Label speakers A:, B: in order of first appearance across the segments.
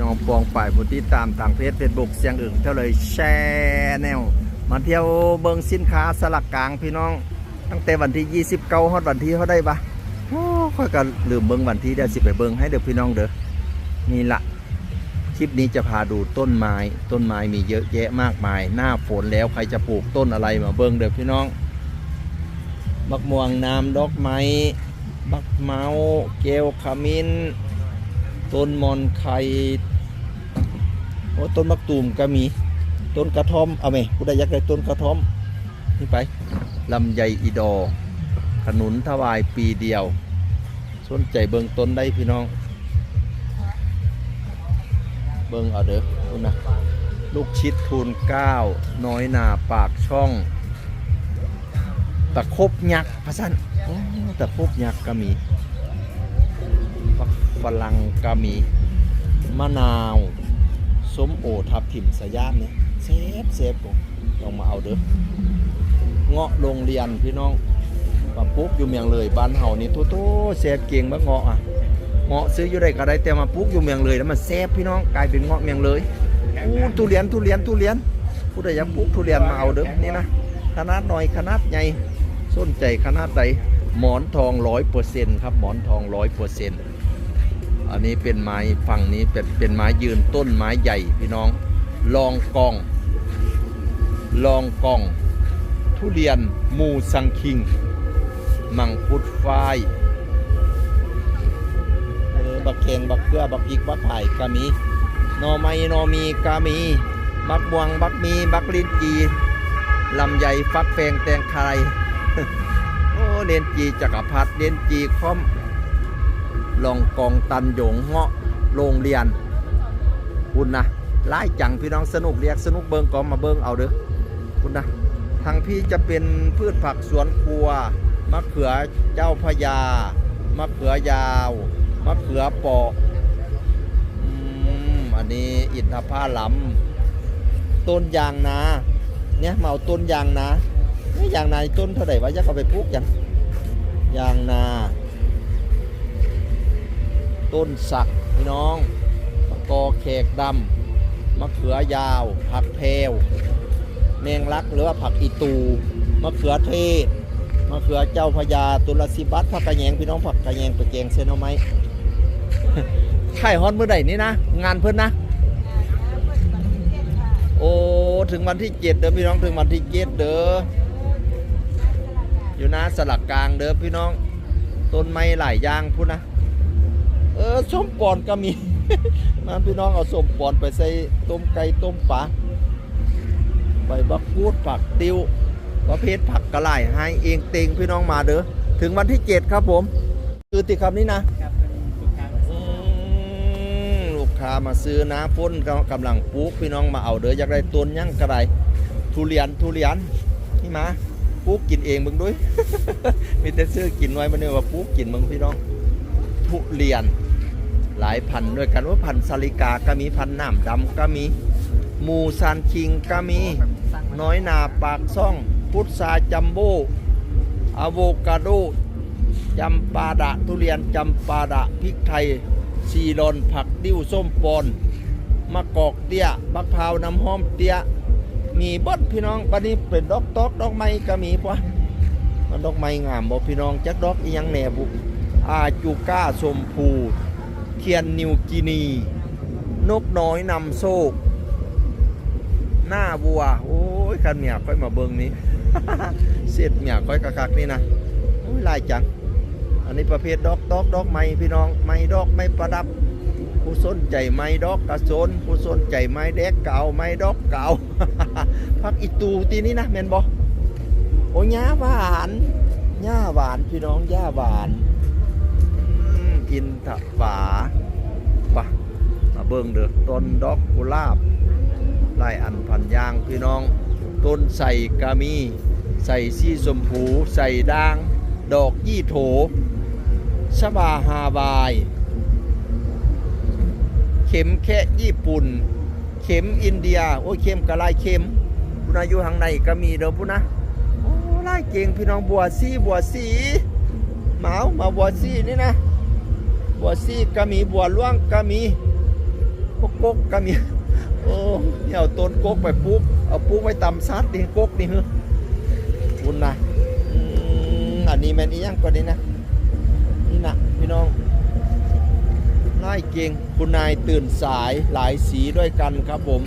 A: น้องปองฝ่ายผู้ที่ตามต่างเพจเฟซบุ๊กเสียงอึ่งเท่าเลยแชร์แนวมาเที่ยวเบิงสินค้าสลักกลางพี่น้อง ตั้งแต่วันที่ 29ฮอดวันที่เขาได้ปะโอ้ค่อยก็ลืมเบิงวันที่เดี๋ยวสิไปเบิงให้เด้อพี่น้องเด้อนี่ละคลิปนี้จะพาดูต้นไม้ต้นไม้มีเยอะแยะมากมาย หน้าฝนแล้วใครจะปลูกต้นอะไรมาเบิงเด้อพี่น้องบักม่วงน้ำดอกไม้บักเมาเกลขมิ้น ต้นมอนไข่โอ้ต้นมะตูมก็มีต้นกระท่อมเอาไหมผู้ใดอยากได้ต้นกระท่อมนี่ไปลำไยอีดอขนุนถวายปีเดียวสนใจเบิงต้นได้พี่น้อง เบิงเอาเด้อคุณนะลูกชิดทูนเก้าน้อยนาปากช่อง ตะครบยักษ์พะสันตะครบยักษ์ก็มี ฝรั่งก็มีมะนาวส้มโอทับทิมสยามเนี่ยเซฟเซฟผมลองมาเอาเด้อเงาะโรงเรียนพี่น้องมาปลูกอยู่เมียงเลยบ้านเฮานี่โตโตแซฟเก่งบักเงาะอะเงาะซื้ออยู่ได้ก็ได้แต่มาปลูกอยู่เมียงเลยแล้วมันแซฟพี่น้องกลายเป็นเงาะเมียงเลยอู้ทุเรียนทุเรียนทุเรียนผู้ใดยากปลูกทุเรียนมาเอาเด้อนี่นะขนาดหน้อยขนาดใหญ่ส้นใจขนาดใดหมอนทองร้อยเปอร์เซ็นต์ครับหมอนทองร้อยเปอร์เซ็นต์ อันนี้เป็นไม้ฝั่งนี้เป็นเป็นไม้ยืนต้นไม้ใหญ่พี่น้อง ลองกอง ลองกอง ทุเรียนมูสังคิง มังคุดฝ้ายเออบักเข่งบักเกลือบักพริกบักไผ่ก็มีนอไม้นอมีก็มี บักบวงบักมีบักลิ้นจีลำไยฟักแฟงแตงไทยโอ้เลนจีจักรพรรดิเลนจีคอม ลองกองตันหยงเงาะโรงเรียนคุณนะไล่จังพี่น้องสนุกเรียกสนุกเบิงกอมมาเบิงเอาเด้อคุณนะทางพี่จะเป็นพืชผักสวนครัวมะเขือเจ้าพญามะเขือยาวมะเขือปออันนี้อินทผลัมต้นยางนาเนี่ยมาเอาต้นยางนาเนี่ยยางนาต้นเท่าไหร่วะยักเอาไปปลูกยังยางนา ต้นสักพี่น้องมะกอแขกดำมะเขือยาว ผักแพรวแมงลักหรือว่าผักอีตูมะเขือเทศมะเขือเจ้าพญาตุลสิบัตผักกระแยงพี่น้องผักกระแยงไปแกงเซนเอาไหมไข่ฮอนเมื่อใดนี่นะ งานเพิ่นนะ โอ้ถึงวันที่เจ็ดเด้อพี่น้องถึงวันที่เจ็ดเด้ออยู่นะสลักกลางเด้อพี่น้อง ต้นไม้หลายอย่างพูดนะ เออส้มปอนก็มีนั่นพี่น้องเอาส้มปอนไปใส่ต้มไก่ต้มปลาใบบักพูดผักติวประเภทผักกระไหล่ให้เองเต็งพี่น้องมาเด้อถึงวันที่เจ็ดครับผม คือติดคำนี้นะอืมลูกค้ามาซื้อนะพ้นก็กำลังปลูกพี่น้องมาเอาเด้ออยากได้ต้นหยังกระไรทุเรียนทุเรียนนี่มาปลูกกินเองมึงด้วย มีแต่ซื้อกินไว้มันเนี่ยว่าปลูกกินมึงพี่น้องทุเรียน หลายพันด้วยกันว่าพันสลิกาก็มีพันธุ์น้ำดำก็มีมูซานคิงก็มีน้อยนาปากซ่อง พุทราจัมโบ้อะโวคาโดจำปาดะทุเรียนจำปาดะพริกไทยซีรอนผักดิ้วส้มปอนมะกอกเตี้ยบักพร้าวน้ำหอมเตี้ยมีบดพี่น้องบัดนี้เป็นดอกตอกดอกไม้ก็มีปะมันดอกไม้งามบ่พี่น้องจักดอกอียังแหน่บุอาจูก้าชมพู เทียนนิวกินี นกน้อยนำโซก หน้าวัว โอ้ยคันเมียค่อยมาเบิงนี้ เสียดเมียค่อยกะคักนี่นะโอ้ยลายจัง อันนี้ประเภทดอกดอกดอกไม้พี่น้อง ไม้ดอกไม้ประดับ ผู้สนใจไม้ดอกกระโซนผู้สนใจไม้แดกเก่าไม้ดอกเก่าพักอีตูตีนี้นะแมนบอโอ้ยหญ้าหวานหญ้าหวานพี่น้องหญ้าหวาน อินทผาปะมาเบิ่งเด้อต้นดอกกุหลาบไล่อันพันยางพี่น้อง ต้นใส่กามี ใส่สีชมพูใส่ด่าง ดอกยี่โถชบาฮาบาย เข็มแค่ญี่ปุ่น เข็มอินเดีย โอ้ยเข็มกระลายเข็มพุนาอยู่ทางในก็มีเด้อพุนะโอ้ลายเก่งพี่น้องบัวสีบัวสีหมามาบัวซี่นี่นะ บัวซี่ก็มีบัวล่วงก็มีพวกกกก็มีโอ้เนี่ยเอาต้นกกไปปลูกเอาปลูกไว้ตำซัดนี่กกนี่เฮ้อคุณนะอืมอันนี้แมนอียังกว่านี้นะนี่นะพี่น้องน่ายเก่งคุณนายตื่นสายหลายสีด้วยกันครับผม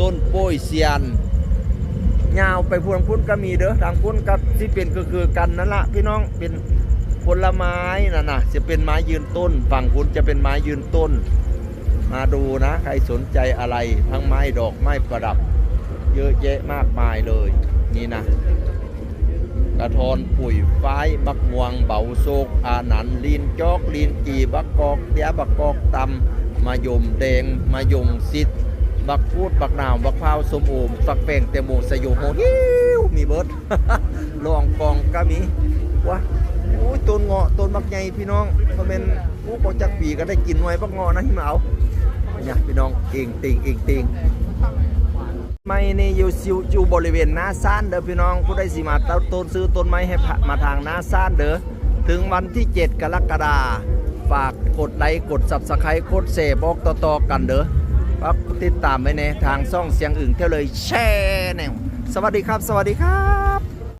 A: ต้นโป้ยเซียนยาวไปพวงพุ่นก็มีเด้อทางพุ่นกับที่เป็นก็คือกันนั่นละพี่น้องเป็น ผลไม้น่ะนะจะเป็นไม้ยืนต้น ฝั่งพุ่นจะเป็นไม้ยืนต้น มาดูนะ ใครสนใจอะไรทั้งไม้ดอกไม้ประดับ เยอะแยะมากมายเลย นี่นะกระทอนปุ๋ยฝ้ายบักม่วงเบาโศกอาหนันลีนจอกลีนจีบักกอกเดียบักกอกตำมายมแดงมายงซิดบักพูดบักนาวบักพาวสมโอมฝักแป้งเตโมสยโมฮิวมีเบิร์ดลองกองก็มีวะ โอ้ยต้นเงาะต้นบักใหญ่พี่น้องเขาเป็นผู้ปจักปีก็ได้กินหน่วยบักเงาะนะที่มาเอาเนี่ยพี่น้องเองติงเองติงไม่นี่อยู่ซิวอยู่บริเวณหน้าซ่านเด้อพี่น้องผู้ใดสิมาต้นซื้อต้นไม้ให้พะมาทางหน้าซ่านเด้อถึงวันที่ 7 กรกฎาคมฝากกดไลค์กด Subscribe กดเสบอกต่อๆกันเด้อปักติดตามไว้ในทางซ่องเสียงอึ่งเท่าเลยแชร์แนวสวัสดีครับ สวัสดีครับ